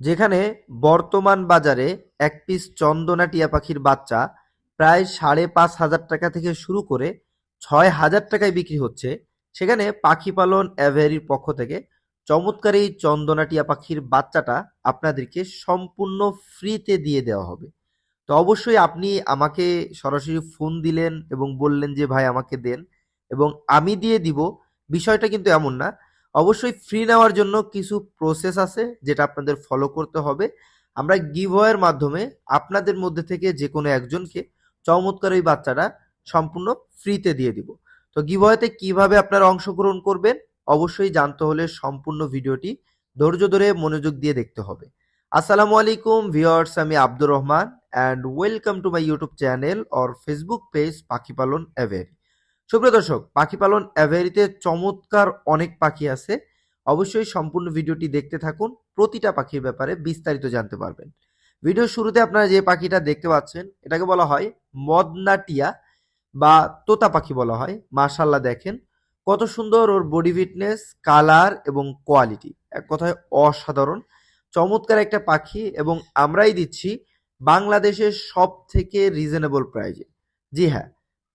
যেখানে বর্তমান বাজারে এক পিস চন্দনা টিয়া পাখির বাচ্চা প্রায় সাড়ে পাঁচ হাজার টাকা থেকে শুরু করে ছয় হাজার টাকায় বিক্রি হচ্ছে। সেখানে পাখি পালন অ্যাভেরির পক্ষ থেকে চমৎকার এই চন্দনা টিয়া পাখির বাচ্চাটা আপনাদেরকে সম্পূর্ণ ফ্রিতে দিয়ে দেওয়া হবে। তো অবশ্যই আপনি আমাকে সরাসরি ফোন দিলেন এবং বললেন যে, ভাই, আমাকে দেন এবং আমি দিয়ে দিব। বিষয়টা কিন্তু এমন না। অবশ্যই ফ্রি নেওয়ার জন্য কিছু প্রসেস আছে যেটা আপনাদের ফলো করতে হবে। আমরা গিভওয়ের মাধ্যমে আপনাদের মধ্যে থেকে যে কোনো একজনকে চমৎকার ওই বাচ্চাটা সম্পূর্ণ ফ্রিতে দিয়ে দিব। তো গিভওয়েতে কীভাবে আপনারা অংশগ্রহণ করবেন অবশ্যই জানতে হলে সম্পূর্ণ ভিডিওটি ধৈর্য ধরে মনোযোগ দিয়ে দেখতে হবে। আসসালামু আলাইকুম ভিউয়ার্স আমি Abdur Rahman and welcome to my YouTube channel or Facebook page পাখি পালন অ্যাভেরি। সুপ্রিয় দর্শক, পাখি পালন অ্যাভেরিতে চমৎকার অনেক পাখি আছে। অবশ্যই সম্পূর্ণ ভিডিওটি দেখতে থাকুন, প্রতিটা পাখির ব্যাপারে বিস্তারিত জানতে পারবেন। ভিডিওর শুরুতে আপনারা যে পাখিটা দেখতে পাচ্ছেন, এটাকে বলা হয় মদনাটিয়া বা তোতা পাখি বলা হয়। মার্শাল্লাহ দেখেন, কত সুন্দর ওর বডি ফিটনেস, কালার এবং কোয়ালিটি। এক কথায় অসাধারণ, চমৎকার একটা পাখি এবং আমরাই দিচ্ছি বাংলাদেশের সব থেকে রিজনেবল প্রাইজে জি হ্যাঁ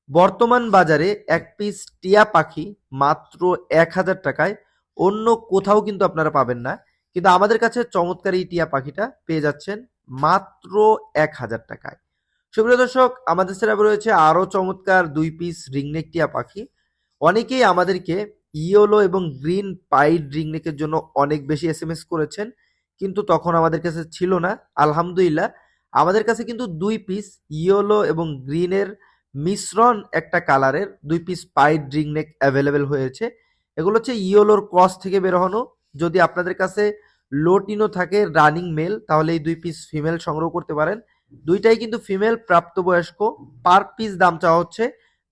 বর্তমান বাজারে এক পিস টিয়া পাখি মাত্র এক হাজার টাকায়। অন্য কোথাও কিন্তু আপনারা পাবেন না। কিন্তু আমাদের কাছে চমৎকার এই টিয়া পাখিটা পেয়ে যাচ্ছেন মাত্র এক হাজার টাকায়। সুপ্রিয় দর্শক, আমাদের সেরা রয়েছে আরও চমৎকার দুই পিস রিংনেক টিয়া পাখি। অনেকেই আমাদেরকে ইয়েলো এবং গ্রিন পাইড রিংনেকের জন্য অনেক বেশি এস এম এস করেছেন, কিন্তু তখন আমাদের কাছে ছিল না। আলহামদুলিল্লাহ, আমাদের কাছে কিন্তু দুই পিস ইয়েলো এবং গ্রিনের মিশ্রণ একটা কালারের, দুই পিস পাইড রিংনেক অ্যাভেলেবেল হয়েছে। এগুলো হচ্ছে ইয়েলোর ক্রস থেকে বেরোনো যদি আপনাদের কাছে লোটিনো থাকে, রানিং মেল, তাহলে এই দুই পিস ফিমেল সংগ্রহ করতে পারেন। দুইটাই কিন্তু ফিমেল প্রাপ্তবয়স্ক। পার পিস দাম চাওয়া হচ্ছে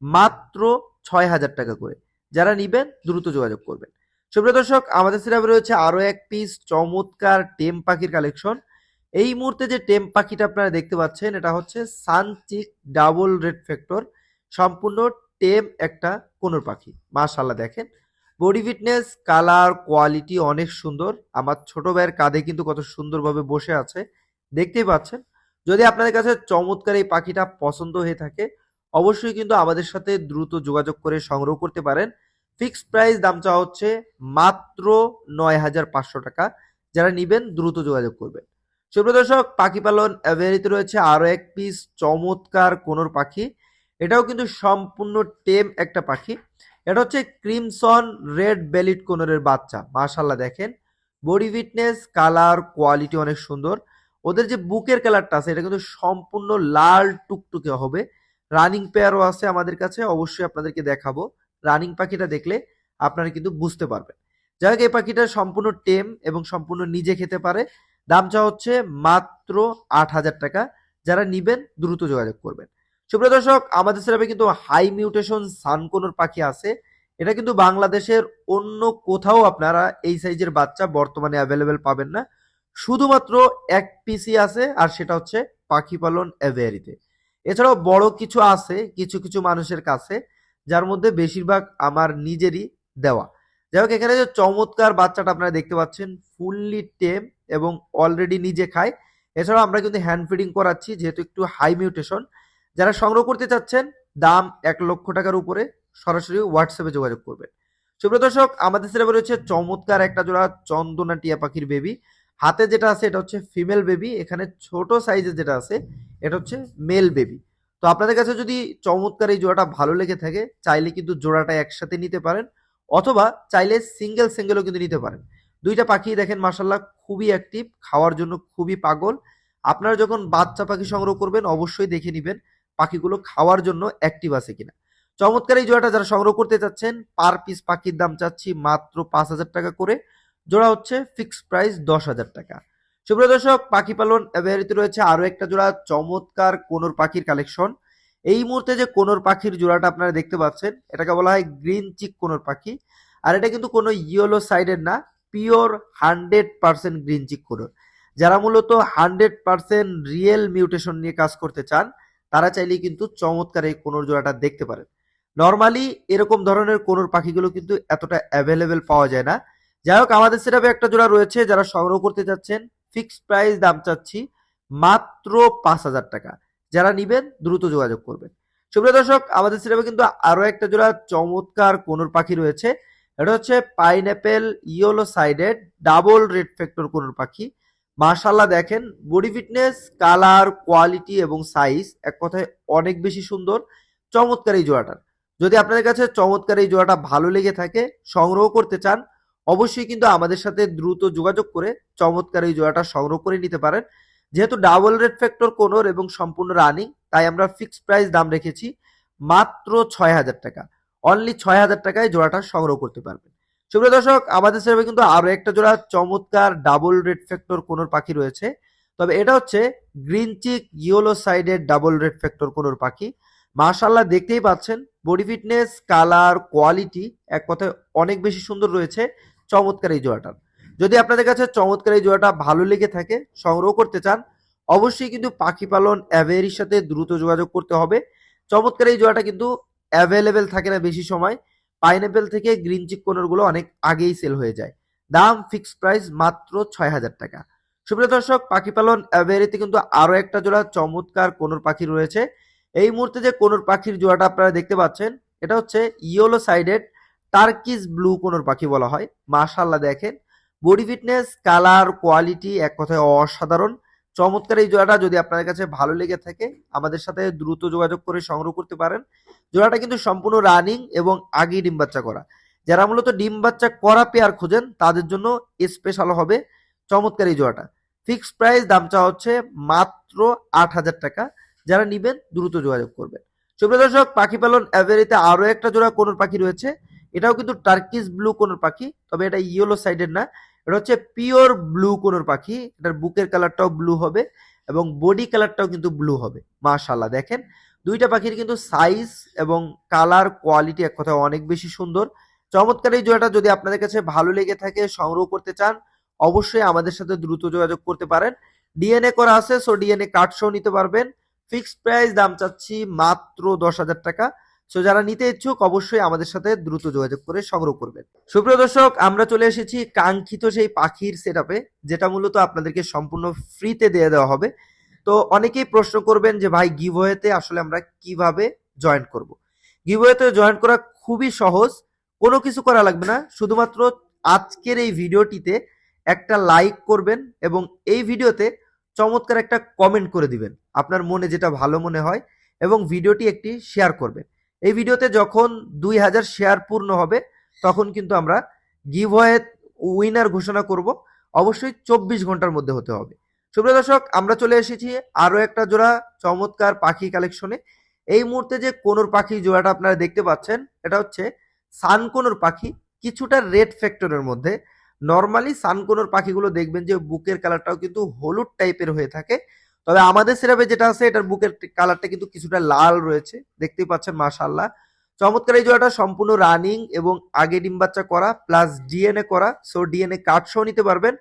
মাত্র ছয় হাজার টাকা করে। যারা নিবেন, দ্রুত যোগাযোগ করবেন। সুপ্রিয় দর্শক, আমাদের সিরাপে রয়েছে আরও এক পিস চমৎকার টেম পাখির কালেকশন এই মুহূর্তে যে টেম পাখিটা আপনারা দেখতে পাচ্ছেন, এটা হচ্ছে সানচিক ডাবল রেড ফ্যাক্টর। সম্পূর্ণ টেম একটা কোনোর পাখি। মাশাল্লাহ দেখেন। বডি ফিটনেস, কালার, কোয়ালিটি অনেক সুন্দর। আমার ছোট ভাইয়ের কাঁধে কিন্তু কত সুন্দরভাবে বসে আছে। দেখতেই পাচ্ছেন। যদি আপনাদের কাছে চমৎকার এই পাখিটা পছন্দ হয়ে থাকে, অবশ্যই কিন্তু আমাদের সাথে দ্রুত যোগাযোগ করে সংগ্রহ করতে পারেন। ফিক্সড প্রাইস দাম চাওয়া হচ্ছে মাত্র নয় হাজার পাঁচশো টাকা। যারা নিবেন, দ্রুত যোগাযোগ করবেন। সুপ্রিয় দর্শক, পাখি পালন অ্যাভেরিতে রয়েছে। আরও এক পিস চমৎকার কোনোর পাখি। এটাও কিন্তু সম্পূর্ণ টেম একটা পাখি। এটা হচ্ছে ক্রিমসন রেড বেলিট কোনরের বাচ্চা। মাশাল্লাহ দেখেন। বডি ফিটনেস কালার কোয়ালিটি অনেক সুন্দর। ওদের যে বুকের কালারটা আছে, এটা কিন্তু সম্পূর্ণ লাল টুকটুকে হবে। রানিং পেয়ারও আছে আমাদের কাছে, অবশ্যই আপনাদেরকে দেখাবো। রানিং পাখিটা দেখলে আপনারা কিন্তু বুঝতে পারবেন। যাই হোক, এই পাখিটা সম্পূর্ণ টেম এবং সম্পূর্ণ নিজে খেতে পারে। দাম চা হচ্ছে মাত্র আট হাজার টাকা। যারা নিবেন, দ্রুত যোগাযোগ করবেন। সুপ্রিয় দর্শক, আমাদের সেরাপে কিন্তু হাই মিউটেশন সানকোনোর পাখি আছে। এটা কিন্তু বাংলাদেশের অন্য কোথাও আপনারা এই সাইজের বাচ্চা বর্তমানে অ্যাভেলেবেল পাবেন না। শুধুমাত্র এক পিসি আছে, আর সেটা হচ্ছে পাখি পালন অ্যাভেয়ারিতে। এছাড়াও বড় কিছু আছে, কিছু কিছু মানুষের কাছে, যার মধ্যে বেশিরভাগ আমার নিজেরই দেওয়া। যাই হোক, এখানে যে চমৎকার বাচ্চাটা আপনারা দেখতে পাচ্ছেন ফুললি টেম এবং অলরেডি নিজে খায়। এছাড়াও আমরা কিন্তু হ্যান্ড ফিডিং করাচ্ছি, যেহেতু একটু হাই মিউটেশন যারা সংগ্রহ করতে চাচ্ছেন, দাম এক লক্ষ টাকার উপরে সরাসরি হোয়াটসঅ্যাপে যোগাযোগ করবেন। সুপ্রিয় দর্শক, আমাদের সিলেবে রয়েছে চমৎকার একটা জোড়া চন্দনা টিয়া পাখির বেবি হাতে যেটা আছে, এটা হচ্ছে ফিমেল বেবি এখানে ছোট সাইজের যেটা আছে, এটা হচ্ছে মেল বেবি তো আপনাদের কাছে যদি চমৎকার এই জোড়াটা ভালো লেগে থাকে, চাইলে কিন্তু জোড়াটা একসাথে নিতে পারেন, অথবা চাইলে সিঙ্গেল সিঙ্গেলও কিন্তু নিতে পারেন। দুইটা পাখি দেখেন মাসাল্লাহ খুবই অ্যাক্টিভ খাওয়ার জন্য খুবই পাগল। আপনারা যখন বাচ্চা পাখি সংগ্রহ করবেন, অবশ্যই দেখে নেবেন পাখিগুলো খাওয়ার জন্য অ্যাক্টিভ আছে কিনা। চমৎকার এই জোড়াটা যারা সংগ্রহ করতে চাচ্ছেন পার পিস পাখির দাম চাচ্ছি মাত্র পাঁচ হাজার টাকা করে। জোড়া হচ্ছে ফিক্স প্রাইস দশ হাজার টাকা। সুপ্রিয় দর্শক, পাখি পালন অ্যাভেরিতে রয়েছে আরও একটা জোড়া চমৎকার কোনোর পাখির কালেকশন এই মুহূর্তে যে কোনোর পাখির জোড়াটা আপনারা দেখতে পাচ্ছেন, এটাকে বলা হয় গ্রিন চিক কোনোর পাখি। আর এটা কিন্তু কোনো ইয়েলো সাইডের না pure hundred percent green cheek conure যারা মূলত হান্ড্রেড পার্সেন্ট রিয়েল মিউটেশন নিয়ে কাজ করতে চান, তারা চাইলেই কিন্তু চমৎকার এই কোনোর জোড়াটা দেখতে পারেন। নর্মালি এরকম ধরনের কোনোর পাখিগুলো কিন্তু এতটা অ্যাভেলেবেল পাওয়া যায় না। যাই হোক, আমাদের সেটাপে একটা জোড়া রয়েছে, যারা সংগ্রহ করতে যাচ্ছেন ফিক্সড প্রাইস দাম চাচ্ছি মাত্র পাঁচ হাজার টাকা। যারা নিবেন, দ্রুত যোগাযোগ করবেন। সুপ্রিয় দর্শক, আমাদের সিনেমা কিন্তু আরও একটা জোড়া চমৎকার কোনুর পাখি রয়েছে। এটা হচ্ছে pineapple yellow sided double red factor conure পাখি। মার্শাল্লাহ দেখেন বডি ফিটনেস কালার কোয়ালিটি এবং সাইজ এক কথায় অনেক বেশি সুন্দর, চমৎকার এই জোড়াটার। যদি আপনাদের কাছে চমৎকার এই জোড়াটা ভালো লেগে থাকে, সংগ্রহ করতে চান, অবশ্যই কিন্তু আমাদের সাথে দ্রুত যোগাযোগ করে চমৎকার এই জোড়াটা সংগ্রহ করে নিতে পারেন। যেহেতু ডাবল রেড ফ্যাক্টর কোনোর এবং সম্পূর্ণ রানিং তাই আমরা ফিক্সড প্রাইস দাম রেখেছি মাত্র ছয় হাজার টাকা। অনলি ছয় হাজার টাকায় জোড়াটা সংগ্রহ করতে পারবেন। সুপ্রিয় দর্শক, আমাদের সেভাবে কিন্তু আরও একটা জোড়া চমৎকার ডাবল রেড ফ্যাক্টর কোনোর পাখি রয়েছে। তবে এটা হচ্ছে গ্রিন চিক ইয়েলো সাইডের ডাবল রেড ফ্যাক্টর কোনোর পাখি। মার্শাল্লাহ দেখতেই পাচ্ছেন বডি ফিটনেস কালার কোয়ালিটি এক কথায় অনেক বেশি সুন্দর রয়েছে চমৎকার এই জোড়াটার যদি আপনাদের কাছে চমৎকার এই জোড়াটা ভালো লেগে থাকে, সংগ্রহ করতে চান, অবশ্যই কিন্তু পাখি পালন অ্যাভেরির সাথে দ্রুত যোগাযোগ করতে হবে। চমৎকার এই জোড়াটা কিন্তু অ্যাভেলেবেল থাকে না বেশি সময় পাইনঅ্যাপেল থেকে গ্রিন চিক কোনরগুলো অনেক আগেই সেল হয়ে যায়। দাম ফিক্সড প্রাইস মাত্র ছয় হাজার টাকা। সুপ্রিয় দর্শক, পাখি পালন অ্যাভেরিতে কিন্তু আরও একটা জোড়া চমৎকার কোনর পাখি রয়েছে। এই মুহূর্তে যে কোনর পাখির জোড়াটা আপনারা দেখতে পাচ্ছেন, এটা হচ্ছে yellow sided turquoise blue conure পাখি বলা হয়। মাশাল্লাহ দেখেন। বডি ফিটনেস কালার কোয়ালিটি এক কথায় অসাধারণ। চমৎকার এই জোড়াটা যদি আপনাদের কাছে ভালো লেগে থাকে, আমাদের সাথে দ্রুত যোগাযোগ করে সংগ্রহ করতে পারেন। জোড়াটা কিন্তু সম্পূর্ণ রানিং এবং আগেই ডিম বাচ্চা করা। যারা মূলত ডিম বাচ্চা করা পেয়ার খোঁজেন, তাদের জন্য স্পেশাল হবে চমৎকার এই জোড়াটা। ফিক্সড প্রাইস দাম চাওয়া হচ্ছে মাত্র আট হাজার টাকা। যারা নিবেন, দ্রুত যোগাযোগ করবেন। সুপ্রিয় দর্শক, পাখি পালন অ্যাভেরিতে আরও একটা জোড়া কোনোর পাখি রয়েছে। এটাও কিন্তু টার্কিস ব্লু কোনোর পাখি, তবে এটা ইয়েলো সাইডের না। এটা হচ্ছে পিওর ব্লু কোনোর পাখি। এটার বুকের কালারটাও ব্লু হবে এবং বডি কালারটাও কিন্তু ব্লু হবে। মাশাল্লাহ দেখেন। দুইটা পাখির কিন্তু সাইজ এবং কালার কোয়ালিটি এক কথা অনেক বেশি সুন্দর। চমৎকার এই জোড়াটা যদি আপনাদের কাছে ভালো লেগে থাকে, সংগ্রহ করতে চান, অবশ্যই আমাদের সাথে দ্রুত যোগাযোগ করতে পারেন। ডিএনএ করা আছে, সো ডিএনএ কার্ড নিতে পারবেন। ফিক্সড প্রাইস দাম চাচ্ছি মাত্র দশ হাজার টাকা। সো যারা নিতে ইচ্ছুক, অবশ্যই আমাদের সাথে দ্রুত যোগাযোগ করে সংগ্রহ করবেন। সুপ্রিয় দর্শক, আমরা চলে এসেছি কাঙ্ক্ষিত সেই পাখির সেট যেটা মূলত আপনাদেরকে সম্পূর্ণ ফ্রিতে দিয়ে দেওয়া হবে। তো অনেকেই প্রশ্ন করবেন যে, ভাই গিভওয়েতে আসলে আমরা কীভাবে জয়েন করব? গিভওয়েতে জয়েন করা খুবই সহজ, কোনো কিছু করা লাগবে না। শুধুমাত্র আজকের এই ভিডিওটিতে একটা লাইক করবেন এবং এই ভিডিওতে চমৎকার একটা কমেন্ট করে দিবেন। আপনার মনে যেটা ভালো মনে হয় এবং ভিডিওটি একটি শেয়ার করবেন। এই ভিডিওতে যখন দুই হাজার শেয়ার পূর্ণ হবে, তখন কিন্তু আমরা গিভওয়ে উইনার ঘোষণা করব। অবশ্যই চব্বিশ ঘণ্টার মধ্যে হতে হবে। সুপ্রিয় দর্শক, আমরা চলে এসেছি আরও একটা জোড়া চমৎকার পাখি কালেকশনে। এই মুহূর্তে যে কোনোর পাখি জোড়াটা আপনারা দেখতে পাচ্ছেন, এটা হচ্ছে সানকোনোর পাখি। কিছুটা রেড ফ্যাক্টরের মধ্যে। নর্মালি সানকোনোর পাখিগুলো দেখবেন যে বুকের কালারটাও কিন্তু হলুদ টাইপের হয়ে থাকে। তবে আমাদের সিরাপে যেটা আছে, এটার বুকের কালারটা কিন্তু কিছুটা লাল রয়েছে। দেখতেই পাচ্ছেন মাশাল্লাহ চমৎকার এই জোড়াটা সম্পূর্ণ রানিং এবং আগে ডিম বাচ্চা করা, প্লাস ডিএনএ করা। সো ডিএনএ কার্ড সহ নিতে পারবেন।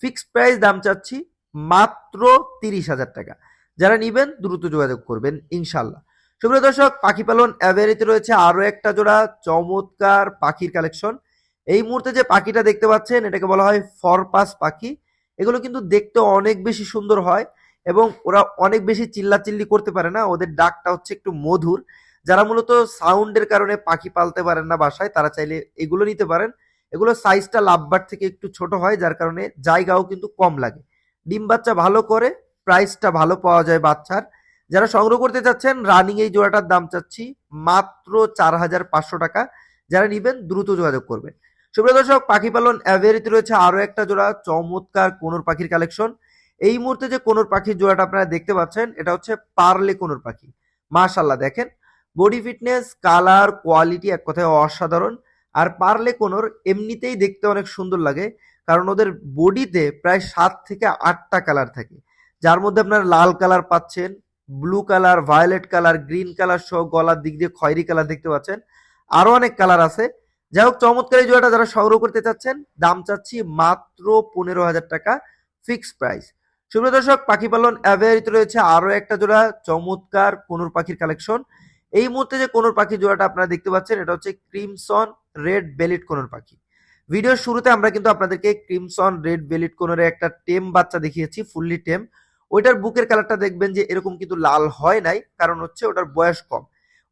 ফিক্সড প্রাইস দাম চাচ্ছি মাত্র তিরিশ হাজার টাকা। যারা নিবেন, দ্রুত যোগাযোগ করবেন ইনশাল্লাহ সুপ্রিয় দর্শক, পাখি পালন অ্যাভেরিতে রয়েছে আরও একটা জোড়া, চমৎকার পাখির কালেকশন। এই মুহূর্তে যে পাখিটা দেখতে পাচ্ছেন, এটাকে বলা হয় ফরপাস পাখি। এগুলো কিন্তু দেখতে অনেক বেশি সুন্দর হয়। এবং ওরা অনেক বেশি চিল্লাচিল্লি করতে পারে না। ওদের ডাকটা হচ্ছে একটু মধুর। যারা মূলত সাউন্ডের কারণে পাখি পালতে পারেন না বাসায়, তারা চাইলে এগুলো নিতে পারেন। এগুলো সাইজটা লাভবার থেকে একটু ছোট হয়, যার কারণে জায়গাও কিন্তু কম লাগে। ডিম বাচ্চা ভালো করে প্রাইসটা ভালো পাওয়া যায় বাচ্চার। যারা সংগ্রহ করতে চাচ্ছেন রানিং এই জোড়াটার দাম চাচ্ছি মাত্র চার হাজার পাঁচশো টাকা। যারা নিবেন, দ্রুত যোগাযোগ করবেন। সুপ্রিয় দর্শক, পাখি পালন অ্যাভেরিতে রয়েছে আরও একটা জোড়া, চমৎকার কোনোর পাখির কালেকশন এই মুহূর্তে যে কোনোর পাখির জোড়াটা আপনারা দেখতে পাচ্ছেন, এটা হচ্ছে পার্লে কোনোর পাখি। মাশাল্লাহ দেখেন। বডি ফিটনেস কালার কোয়ালিটি এক কথায় অসাধারণ। আর পারলে কোনোর এমনিতেই দেখতে অনেক সুন্দর লাগে, কারণ ওদের বডিতে প্রায় সাত থেকে আটটা কালার থাকে। যার মধ্যে আপনার লাল কালার পাচ্ছেন blue colour violet colour green colour সহ গলার দিক দিয়ে খয়েরি কালার দেখতে পাচ্ছেন। আরও অনেক কালার আছে। যাই হোক, চমৎকার জোড়াটা যারা সংগ্রহ করতে চাচ্ছেন, দাম চাচ্ছি মাত্র পনেরো হাজার টাকা ফিক্সড প্রাইস সুপ্রিয় দর্শক, পাখি পালন অ্যাভেরিতে রয়েছে আরও একটা জোড়া চমৎকার কোনোর পাখির কালেকশন। এই মুহূর্তে যে কোনোর পাখি জোড়াটা আপনারা দেখতে পাচ্ছেন, এটা হচ্ছে ক্রিমসন রেড বেলিট কোনোর পাখি। ভিডিওর শুরুতে আমরা কিন্তু আপনাদেরকে ক্রিমসন রেড বেলিট কোনের একটা টেম বাচ্চা দেখিয়েছি, ফুললি টেম। ওইটার বুকের কালারটা দেখবেন যে এরকম কিন্তু লাল হয় নাই, কারণ হচ্ছে ওটার বয়স কম।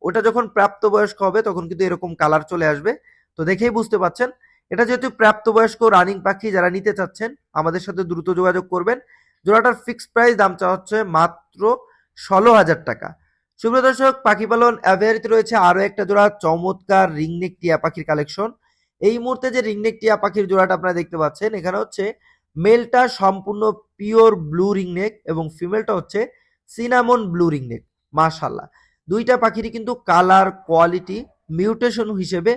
ওটা যখন প্রাপ্তবয়স্ক হবে, তখন কিন্তু এরকম কালার চলে আসবে। তো দেখেই বুঝতে পাচ্ছেন। এটা যেহেতু প্রাপ্তবয়স্ক রানিং পাখি, যারা নিতে চাচ্ছেন, আমাদের সাথে দ্রুত যোগাযোগ করবেন। জোড়াটার ফিক্সড প্রাইস দাম চাওয়া হচ্ছে মাত্র ষোলো হাজার টাকা। সুপ্রিয় দর্শক, পাখি পালন অ্যাভেয়ারিতে রয়েছে আরও একটা জোড়া চমৎকার রিংনেক টিয়া পাখির কালেকশন এই মুহূর্তে যে রিংনেক টিয়া পাখির জোড়াটা আপনারা দেখতে পাচ্ছেন, এখানে হচ্ছে মেলটা সম্পূর্ণ পিওর ব্লু রিংনেক এবং ফিমেলটা হচ্ছে সিনামন ব্লু রিংনেক মাশাল্লাহ দুইটা পাখিরই কিন্তু কালার কোয়ালিটি মিউটেশন হিসেবে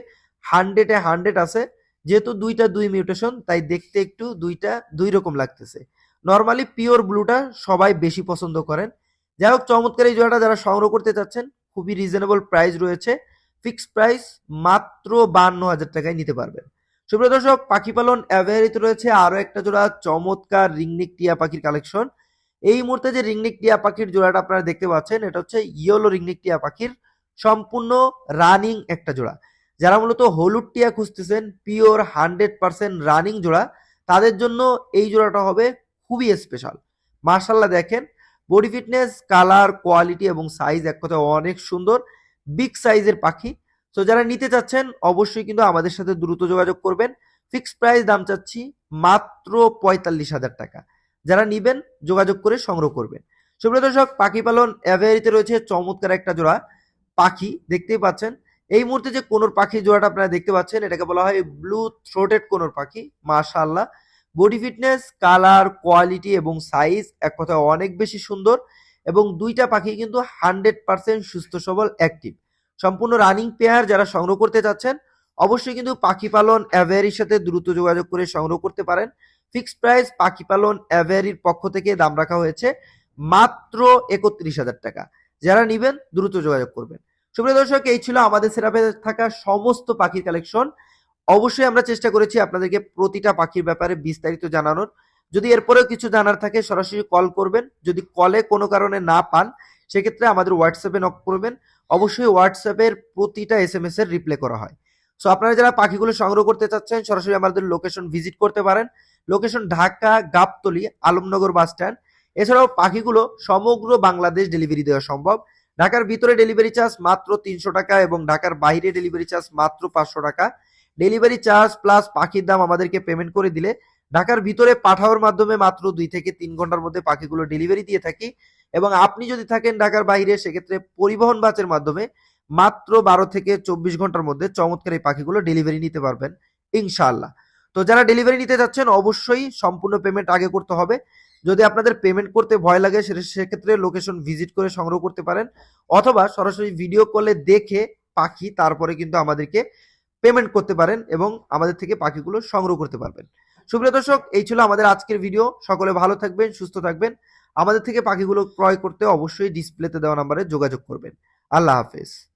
হান্ড্রেডে হান্ড্রেড আছে। যেহেতু দুইটা দুই মিউটেশন তাই দেখতে একটু দুইটা দুই রকম লাগতেছে। নর্মালি পিওর ব্লুটা সবাই বেশি পছন্দ করেন। যাই হোক, চমৎকার এই জোড়াটা যারা সংগ্রহ করতে চাচ্ছেন, খুবই রিজনেবল প্রাইস রয়েছে। ফিক্সড প্রাইস মাত্র বান্ন হাজার টাকায় নিতে পারবেন। সুপ্রিয় দর্শক, পাখি পালন অ্যাভেয়ারিতে রয়েছে। আরও একটা জোড়া চমৎকার রিংনিক টিয়া পাখির কালেকশন এই মুহূর্তে যে রিংনিক টিয়া পাখির জোড়াটা আপনারা দেখতে পাচ্ছেন, এটা হচ্ছে ইয়েলো রিংনিক টিয়া পাখির সম্পূর্ণ রানিং একটা জোড়া। যারা মূলত হলুদ টিয়া খুঁজতেছেন পিওর হান্ড্রেড পার্সেন্ট রানিং জোড়া, তাদের জন্য এই জোড়াটা হবে খুবই স্পেশাল মার্শাল্লাহ দেখেন বডি ফিটনেস কালার কোয়ালিটি এবং সাইজ এক কথায় অনেক সুন্দর। বিগ সাইজের পাখি। তো যারা নিতে চাচ্ছেন, অবশ্যই কিন্তু আমাদের সাথে দ্রুত যোগাযোগ করবেন। ফিক্সড প্রাইস দাম চাচ্ছি মাত্র পঁয়তাল্লিশ হাজার টাকা। যারা নিবেন, যোগাযোগ করে সংগ্রহ করবেন। সুপ্রিয় দর্শক, পাখি পালন অ্যাভেয়ারিতে রয়েছে চমৎকার একটা জোড়া পাখি। দেখতেই পাচ্ছেন, এই মুহূর্তে যে কোনোর পাখি জোড়াটা আপনারা দেখতে পাচ্ছেন, এটাকে বলা হয় ব্লু থ্রোটেড কোনোর পাখি। মাশাআল্লাহ। বডি ফিটনেস, কালার, কোয়ালিটি এবং সাইজ এক কথায় অনেক বেশি সুন্দর এবং দুইটা পাখি কিন্তু হান্ড্রেড পার্সেন্ট সুস্থ সবল, অ্যাক্টিভ। সম্পূর্ণ রানিং পেয়ার যারা সংগ্রহ করতে চাচ্ছেন, অবশ্যই কিন্তু পাখি পালন অ্যাভেয়ারির সাথে দ্রুত যোগাযোগ করে সংগ্রহ করতে পারেন। ফিক্সড প্রাইস পাখি পালন অ্যাভেয়ারির পক্ষ থেকে দাম রাখা হয়েছে মাত্র একত্রিশ হাজার টাকা। যারা নিবেন, দ্রুত যোগাযোগ করবেন। সুপ্রিয় দর্শক, এই ছিল আমাদের সেরাপে থাকা সমস্ত পাখির কালেকশন অবশ্যই আমরা চেষ্টা করেছি আপনাদেরকে প্রতিটা পাখির ব্যাপারে বিস্তারিত জানানোর। যদি এরপরেও কিছু জানার থাকে, সরাসরি কল করবেন। যদি কলে কোনো কারণে না পান, সেক্ষেত্রে আমাদের হোয়াটসঅ্যাপে নক করবেন। অবশ্যই হোয়াটসঅ্যাপের প্রতিটা এস এম এস এর রিপ্লাই করা হয়। সো আপনারা যারা পাখিগুলো সংগ্রহ করতে চাচ্ছেন, সরাসরি আমাদের লোকেশন ভিজিট করতে পারেন। Location Dhaka, Gabtoli, Alamnagar bus stand এছাড়াও পাখিগুলো সমগ্র বাংলাদেশ ডেলিভারি দেওয়া সম্ভব। ঢাকার ভিতরে ডেলিভারি চার্জ মাত্র তিনশো টাকা এবং ঢাকার বাইরে ডেলিভারি চার্জ মাত্র পাঁচশো টাকা। ডেলিভারি চার্জ প্লাস পাখির দাম আমাদেরকে পেমেন্ট করে দিলে ঢাকার ভিতরে পাঠাওয়ার মাধ্যমে মাত্র দুই থেকে তিন ঘণ্টার মধ্যে পাখিগুলো ডেলিভারি দিয়ে থাকি। এবং আপনি যদি থাকেন ঢাকার বাইরে, সেক্ষেত্রে পরিবহন বাসের মাধ্যমে মাত্র বারো থেকে চব্বিশ ঘণ্টার মধ্যে চমৎকার এই পাখিগুলো ডেলিভারি নিতে পারবেন, ইনশাআল্লাহ। তো যারা ডেলিভারি নিতে যাচ্ছেন, অবশ্যই সম্পূর্ণ পেমেন্ট আগে করতে হবে। যদি আপনাদের পেমেন্ট করতে ভয় লাগে সেক্ষেত্রে লোকেশন ভিজিট করে সংগ্রহ করতে পারেন। অথবা সরাসরি ভিডিও কলে দেখে পাখি, তারপরে কিন্তু আমাদেরকে পেমেন্ট করতে পারেন এবং আমাদের থেকে পাখিগুলো সংগ্রহ করতে পারবেন। সুপ্রিয় দর্শক, এই ছিল আমাদের আজকের ভিডিও সকলে ভালো থাকবেন, সুস্থ থাকবেন। আমাদের থেকে পাখিগুলো ক্রয় করতে অবশ্যই ডিসপ্লেতে দেওয়া নাম্বারে যোগাযোগ করবেন। আল্লাহ হাফেজ।